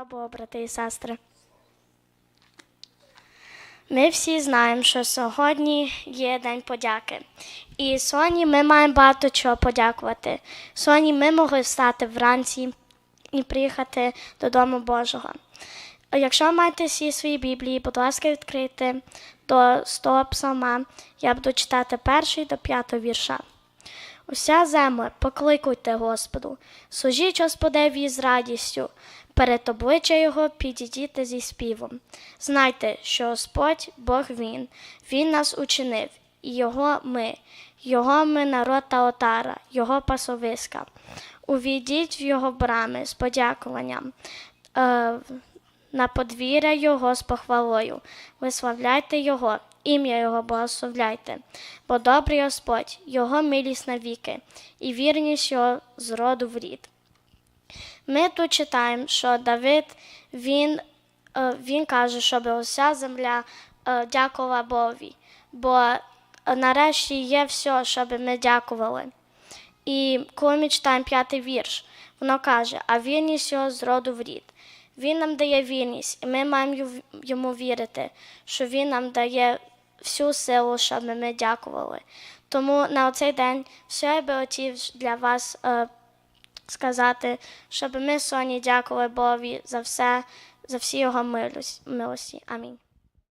Слава Богу, брати і сестри. Ми всі знаємо, що сьогодні є День подяки. І сьогодні ми маємо багато чого подякувати. Сьогодні ми могли встати вранці і приїхати додому Божого. Якщо маєте всі свої Біблії, будь ласка, відкрийте до 100 псалма. Я буду читати перший до п'ятого вірша. Уся земля, покликуйте Господу, служіть Господеві з радістю, перед обличчя Його підійдіте зі співом. Знайте, що Господь Бог Він, Він нас учинив, і Його ми, Його ми народ та отара, Його пасовиська. Увійдіть в Його брами з подякуванням. Е, на подвір'я Його з похвалою. Виславляйте Його, ім'я Його благословляйте, бо добрий Господь, Його милість навіки, і вірність Його з роду в рід. Ми тут читаємо, що Давид він, е, він каже, щоб уся земля е, дякувала Богові, бо е, нарешті є все, щоб ми дякували. І коли ми читаємо п'ятий вірш, воно каже, а вірність його з роду в рід. Він нам дає вільність, і ми маємо йому вірити, що він нам дає всю силу, щоб ми дякували. Тому на цей день все я би хотів для вас е, сказати, щоб ми Соні дякували Богові за все, за всі його милос- милості. Амінь.